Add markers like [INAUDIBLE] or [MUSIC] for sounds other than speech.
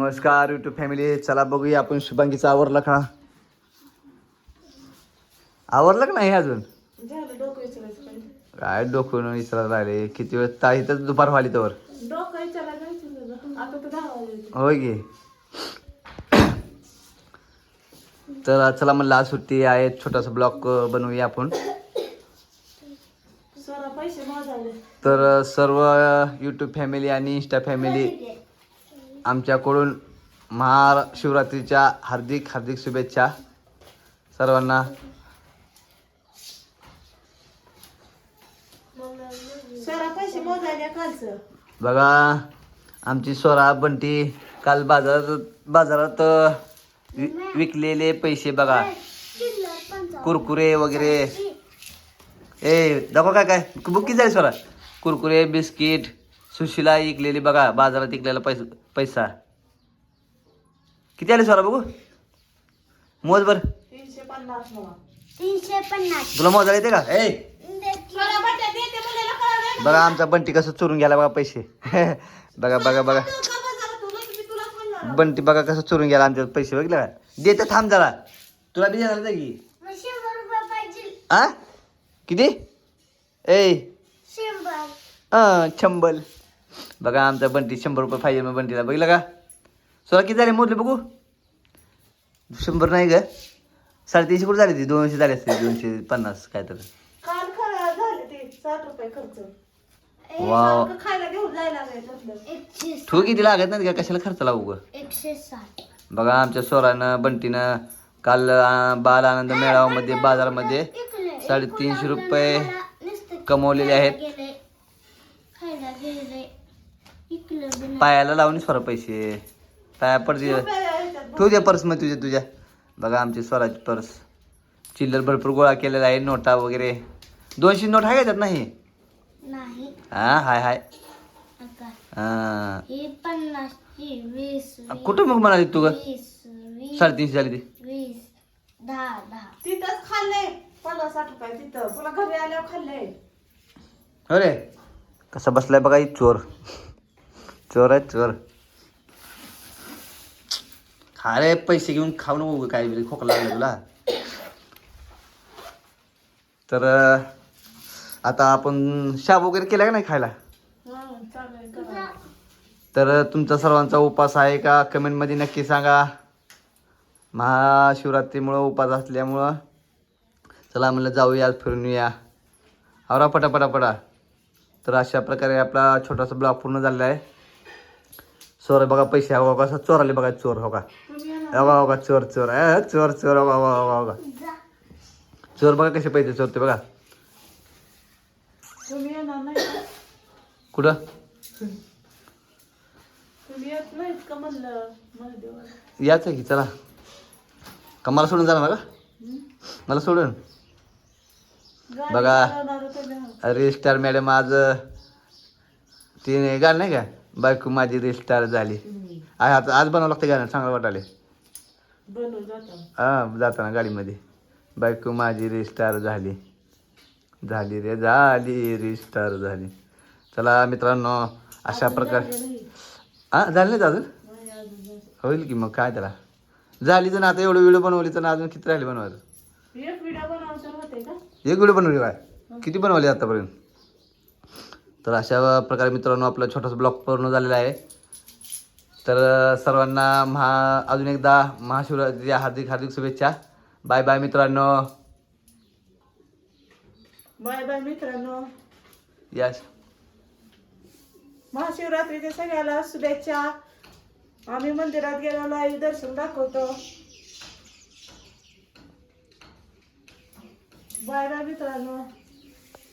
नमस्कार YouTube family चला बघूया आपण शुभांगीचा आवरला का? आवरलं का नाही अजून? काय डोकं विचारायला राहिले? किती वेळ ता इथंच दुपार व्हाली तर तर होय गे. तर चला म्हणलं आज सुट्टी आहे. छोटासा ब्लॉग बनवूया आपण. तर सर्व यूट्यूब फॅमिली आणि इंस्टा फॅमिली आमच्याकडून महाशिवरात्रीच्या हार्दिक हार्दिक शुभेच्छा सर्वांना. सरा बघा आमची स्वरा बंटी काल बाजारात बाजारात वि- विकलेले पैसे बघा. कुरकुरे वगैरे. ए दाखव काय काय? बुक किती झाले स्वरा कुरकुरे बिस्किट सुशीला विकलेली बघा बाजारात विकलेला पैसा पैसा. किती आले स्वरा बघू? मोज बर तीनशे पन्नास मला तीनशे पन्नास तुला मोजायला येते का? ए! बघा आमचा बंटी कसं चोरून गेला बघा पैसे. [LAUGHS] बघा बघा बघा. बंटी बघा कसं चोरून गेला आमच्या पैसे बघितलं का? देते थांब जरा. तुला बी देणार नाही की. आ? किती? ए! शंभर. शंभर. बघा आमचा बंटी शंभर रुपये पाहिजे मग बंटीला बघितलं का? सोळा किती झाले मोजले बघू? शंभर नाही ग. साडेतीनशे कुठे झाले ती? दोनशे झाले असते दोनशे पन्नास काय तर काल खरं झाले ते साठ रुपये खर्च. वाव खायला घेऊन जायला ठू किती लागत नाही का? कशाला खर्च लावू ग? एकशे साठ. बघा आमच्या सोरानं बंटीनं काल बाल आनंद मेळाव्यामध्ये बाजारामध्ये साडेतीनशे रुपये कमवलेले आहेत. पायाला लावून स्वरा पैसे. पाया पडते ह्याच्यात ठेवू द्या पर्स मग तुझ्या तुझ्या. बघा आमची स्वराची पर्स. चिल्लर भरपूर गोळा केलेला आहे नोटा वगैरे. दोनशे नोट आहे का त्यात नाही? नाही. हा हाय हाय. हा. पन्नासची वीस वीस, कुठं मग म्हणाली तू ग? साडेतीनशे झाली ती. तिथंच खाल्ले पन्नास साठ रुपये तिथं. तुला घरी आल्यावर खाल्ले अरे कसा बसलाय बघा ही चोर. चोर आहे चोर. खा रे पैसे घेऊन खाऊ नको काही काय खोकला लागला तुला. तर आता आपण शाब वगैरे केला का नाही खायला? तर तुमचा सर्वांचा उपास आहे का? कमेंटमध्ये नक्की सांगा. महाशिवरात्रीमुळं उपास असल्यामुळं. चला म्हणलं जाऊया फिरून या आवरा पटा पटा पटा. तर अशा प्रकारे आपला छोटासा ब्लॉग पूर्ण झालेला आहे. चोर बघा पैसे हो कसा चोर आले बघा चोर हो का? येणार हो का, हो का चोर चोर अ, चोर चोर हो का, हो का, हो हो का. जा चोर बघा कसे पैसे चोरते बघा? कुठं? याच आहे की चला. का मला सोडून जाणार का? मला सोडून? बघा. आहात. रजिस्टार मॅडम आज तिने गाणं नाही का? बायको माझी रजिस्टार झाली. आहे आता आज बनावं लागतं गाणं चांगलं वाटाले हा जाताना गाडीमध्ये. बायको माझी रजिस्टार झाली. झाली रे झाली रजिस्टार झाली. चला मित्रांनो अशा प्रकारे हा झाली नाही अजून. होईल की मग काय त्याला? झाली तर आता एवढं व्हिडिओ बनवली तर अजून किती राहिले बनवायचं? एक व्हिडिओ बनवली काय? किती बनवली आतापर्यंत? तर अशा प्रकारे मित्रांनो आपला छोटासा ब्लॉग पूर्ण झालेला आहे. तर सर्वांना महा अजून एकदा महाशिवरात्रीच्या हार्दिक हार्दिक शुभेच्छा. बाय बाय मित्रांनो. बाय बाय मित्रांनो. यस महाशिवरात्रीच्या सगळ्याला शुभेच्छा. आम्ही मंदिरात गेलो लाईव्ह दर्शन दाखवतो. बाय बाय मित्रांनो.